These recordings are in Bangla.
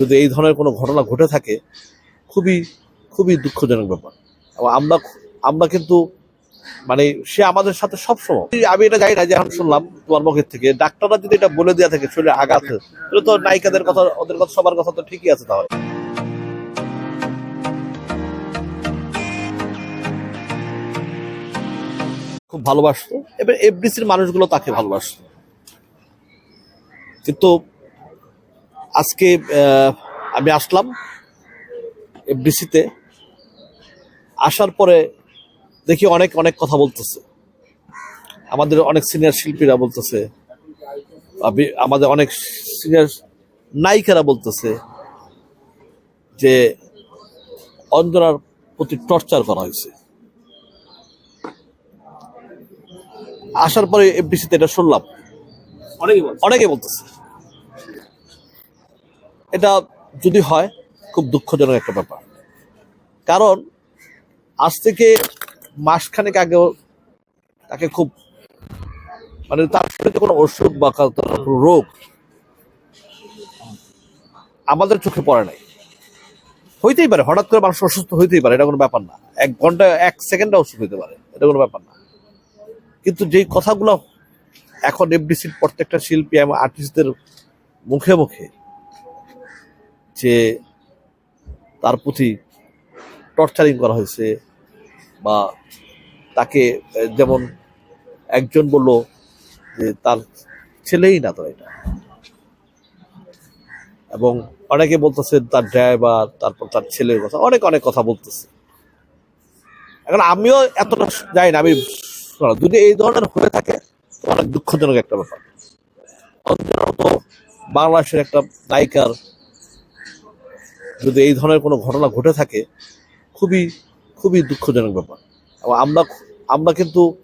যদি এই ধরনের কোনো ঘটনা ঘটে থাকে, খুবই খুবই দুঃখজনক ব্যাপার। এবং আমরা আমরা কিন্তু মানে সে আমাদের সাথে সবসময়। আমি এটা জানি না, যে এখন শুনলাম তোমার মুখের থেকে, ডাক্তাররা যদি এটা বলে দেওয়া থাকে, শরীরে আঘাত তাহলে তো নায়িকাদের কথা, ওদের কথা, সবার কথা তো ঠিকই আছে তাহলে। খুব ভালোবাসতো। এবার এফডিসির মানুষগুলো তাকে ভালোবাসতো। কিন্তু আজকে আমি আসলাম এফডিসিতে। আসার পরে দেখি অনেক অনেক কথা বলতেছে। আমাদের অনেক সিনিয়র শিল্পীরা বলতেছে আমাদের অনেক সিনিয়র নায়িকারা বলতেছে যে অঞ্জনার প্রতি টর্চার করা হয়েছে। আসার পরে এফডিসিতে এটা শুনলাম। অনেকে বলতেছে। এটা যদি হয়, খুব দুঃখজনক একটা ব্যাপার। কারণ, আজ থেকে মাসখানেক আগেও তাকে খুব মানে তার শরীরে কোনো অসুখ বা কোনো রোগ আমাদের চোখে পড়ে নাই। হইতেই পারে, হঠাৎ করে মানুষ অসুস্থ হইতেই পারে, এটা কোনো ব্যাপার না। এক ঘণ্টা, এক সেকেন্ডে অসুখ হইতে পারে, এটা কোনো ব্যাপার না। কিন্তু যেই কথাগুলো এখন এফডিসির প্রত্যেকটা শিল্পী এবং আর্টিস্টদের মুখে মুখে যে তার প্রতি টর্চারিং করা হয়েছে বা তাকে যেমন একজন বলল যে তার ছেলেই না তো এটা। এবং অনেকে বলতেছে তার ড্রাইভার তারপর তার ছেলের কথা, অনেক অনেক কথা বলতেছে। এখন আমিও এতটা যাই না, আমি যদি এই ধরনের হয়ে থাকে অনেক দুঃখজনক একটা ব্যাপার। বাংলাদেশের একটা নায়িকার যদি এই ধরনের কোনো ঘটনা ঘটে থাকে, খুবই খুবই দুঃখজনক ব্যাপার। আমরা আমরা কিন্তু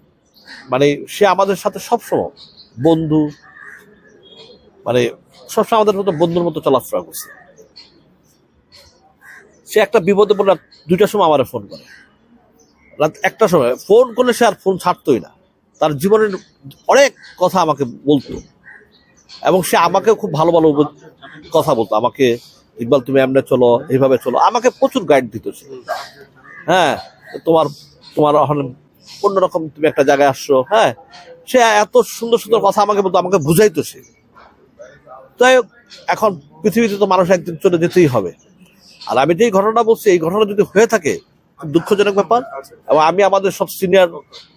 মানে সে আমাদের সাথে সবসময় বন্ধু মানে সবসময় আমাদের মতো বন্ধুর মতো চলাফেরা করছে। সে একটা বিপদে পড়লে দুইটার সময় আমার ফোন করে। রাত একটা সময় ফোন করলে সে আর ফোন ছাড়তোই না। তার জীবনের অনেক কথা আমাকে বলতো। এবং সে আমাকে খুব ভালো ভালো কথা বলতো। আমাকে ইকবাল তুমি এমনি চলো এইভাবে চলো। আমাকে প্রচুর গাইড দিত সে। হ্যাঁ তোমার তোমার অন্যরকম তুমি একটা জায়গায় আসছো হ্যাঁ। সে এত সুন্দর সুন্দর কথা আমাকে বলতো আমাকে বুঝাইতো সে। হোক, এখন পৃথিবীতে তো মানুষ একদিন চলে যেতেই হবে। আর আমি যেই ঘটনা বলছি এই ঘটনা যদি হয়ে থাকে খুব দুঃখজনক ব্যাপার। এবং আমি আমাদের সব সিনিয়র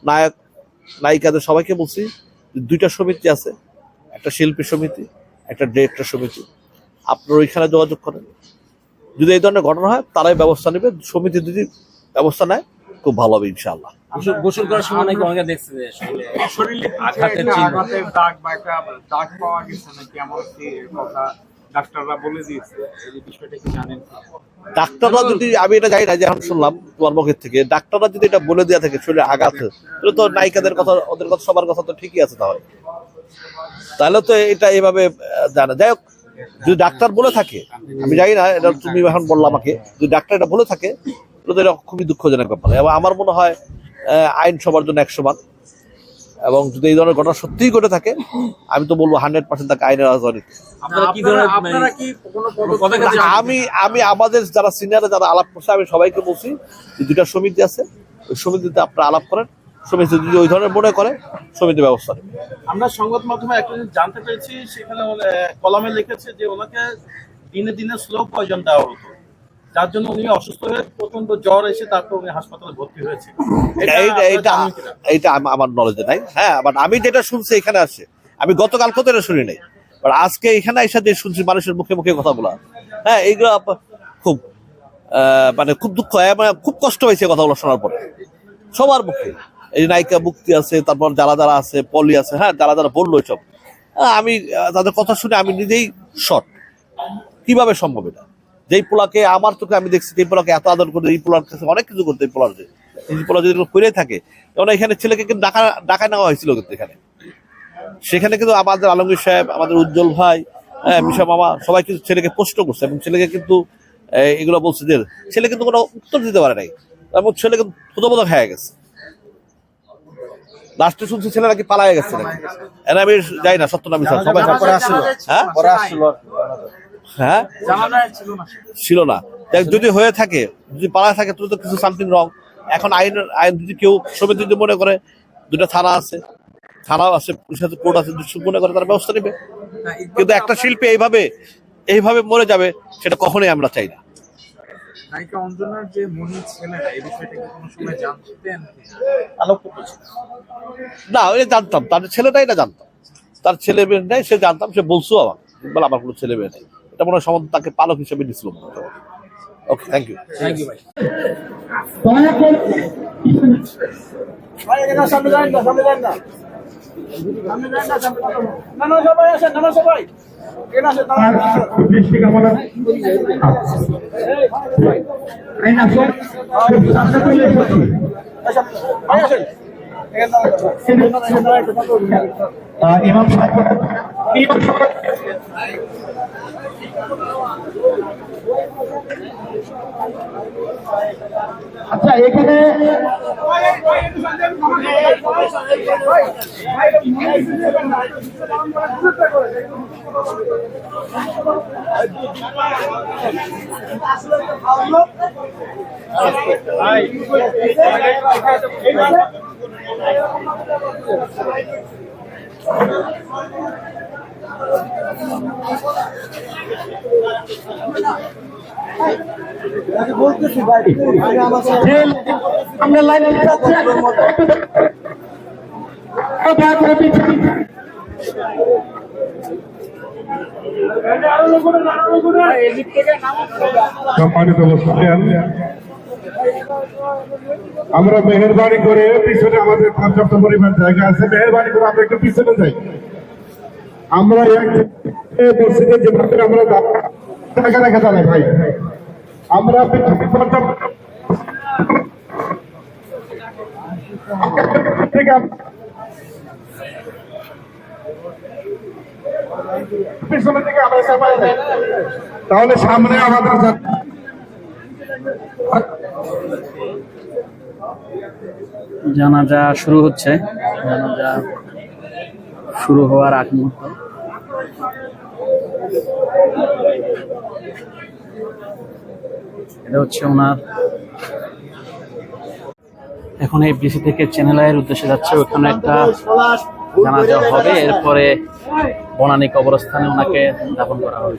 নায়ক নায়িকাদের সবাইকে বলছি দুইটা সমিতি আছে একটা শিল্পী সমিতি একটা ডিরেক্টর সমিতি। আপনারা ওইখানে যোগাযোগ করেন। যদি এই ধরনের ঘটনা হয় তারাই ব্যবস্থা নেবে সমিতি যদি ব্যবস্থা নেয় খুব ভালো হবে ইনশাআল্লাহ। গোসল- করার সময় নাকি অনেকে দেখছে যে শরীরে শরীরে আঘাতের একটা চিহ্ন। আঘাতের দাগ বা একটা দাগ পাওয়া গেছে নাকি? এমন কি কথা ডাক্তাররা বলে দিয়েছে? এই বিষয়টা কি জানেন? ডাক্তাররা যদি আমি এটা জানি না যে এখন শুনলাম তোমার মুখের থেকে ডাক্তাররা যদি এটা বলে দেওয়া থাকে শরীরে আঘাত তাহলে তো নায়িকাদের কথা ওদের কথা সবার কথা তো ঠিকই আছে তাহলে। তাহলে তো এটা এইভাবে আহ, জানা যাই হোক যদি ডাক্তার বলে থাকে আমি জানি না এটা তুমি এখন বললাম আমাকে যদি ডাক্তার এটা বলে থাকে তাহলে তো এটা খুবই দুঃখজনক ব্যাপার। এবং আমার মনে হয় আইন সবার জন্য এক সমান এবং যদি এই ধরনের ঘটনা সত্যিই ঘটে থাকে আমি তো বলব হান্ড্রেড পার্সেন্ট তাকে আইনের আওতায়? আমি আমি আমাদের যারা সিনিয়র যারা আলাপ করছে আমি সবাইকে বলছি যে দুটা সমিতি আছে ওই সমিতিতে আপনারা আলাপ করেন। সমিতি যদি ওই ধরনের মনে করে সমিতি ব্যবস্থা নেবে। আমরা সংবাদ মাধ্যমে একটা জিনিস জানতে পেরেছি সেখানে কলমে লিখেছে যে ওনাকে দিনে দিনে স্লো পয়জন দেওয়া হতো। যার জন্য উনি অসুস্থ হয়ে প্রচণ্ড জ্বর এসে তারপর উনি হাসপাতালে ভর্তি হয়েছে। এটা এইটা আমার নলেজে নাই। হ্যাঁ বাট আমি যেটা শুনছি এখানে আছে। আমি গতকালকে তো এটা শুনি নাই। বাট আজকে এখানে এসে যে শুনছি মানুষের মুখে মুখে কথা বলা। হ্যাঁ এইগুলো খুব মানে খুব দুঃখ হয়, মানে খুব কষ্ট হয়েছে কথাগুলো শোনার পরে। সবার মুখে। এই নায়িকা মুক্তি আছে তারপর যারা যারা আছে পলি আছে হ্যাঁ যারা যারা বলল হ্যাঁ, আমি তাদের কথা শুনে আমি নিজেই শর্ট কীভাবে সম্ভব এটা? যেই পোলাকে আমার চোখে আমি দেখছি যেই পোলাকে এত আদর করে এই পোলার কাছে অনেক কিছু করতে এই পোলার যে এই পোলা যদি করে থাকে যেমন এখানে ছেলেকে কিন্তু ডাকা ডাকা নেওয়া হয়েছিল কিন্তু এখানে। সেখানে কিন্তু আমাদের আলমগীর সাহেব আমাদের উজ্জ্বল ভাই হ্যাঁ মিশা মামা সবাই কিন্তু ছেলেকে প্রশ্ন করছে এবং ছেলেকে কিন্তু এগুলো বলছে যে ছেলে কিন্তু কোনো উত্তর দিতে পারে নাই। এবং ছেলে কিন্তু প্রথমত হয়ে গেছে। লাস্টে শুনছি ছেলে নাকি পালায় গেছে নাকি? এরা আমি যাই না সত্য না মিশা সবাই হ্যাঁ? হ্যাঁ? ছিল না যদি হয়ে থাকে যদি পাড়ায় থাকে তাহলে তো কিছু সামথিং রং এখন আইন আইন যদি কেউ সমিতি যদি মনে করে দুটা থানা আছে থানাও আছে পুলিশ আছে কোর্ট আছে যদি মনে করে তারা ব্যবস্থা নেবে। কিন্তু একটা শিল্পী এইভাবে এইভাবে মরে যাবে সেটা কখনোই আমরা চাই না। নায়িকা অঞ্জনার যে মনি ছেলেরা এই বিষয়টা কোনো সময় জানতেন আলোক না ওই জানতাম তার ছেলেটাই না জানতাম। তার ছেলে মেয়ে নেই সে জানতাম সে বলছো আমার বলে আমার কোনো ছেলে মেয়ে নেই। এটা মনে হয় সম্বন্ধে তাকে পালক হিসেবে নিছিল okay thank you thank you ভাই আসুন। ইমাম সাহেব। ইমাম সাহেব এখানে যে আমরা লাইনে যাচ্ছে। সম্মানিত মুসলিম আমরা মেহরবানি করে পিছনে আমাদের পর্যাপ্ত পরিমাণ জায়গা আছে। মেহরবানি করে আমরা একটু পিছনে যাই। আমরা মসজিদে যেভাবে আমরা জায়গা ভাই। আমরা পিছনে থেকে আমরা তাহলে সামনে আমাদের জানাজা শুরু হচ্ছে। জানাজা শুরু হওয়ার আগ মুহূর্ত। এটা হচ্ছে ওনার এখন এই বিসি থেকে চ্যানেল আয়ের উদ্দেশ্যে যাচ্ছে। ওখানে একটা জানাজা হবে এরপরে বনানী কবরস্থানে ওনাকে দাপন করা হবে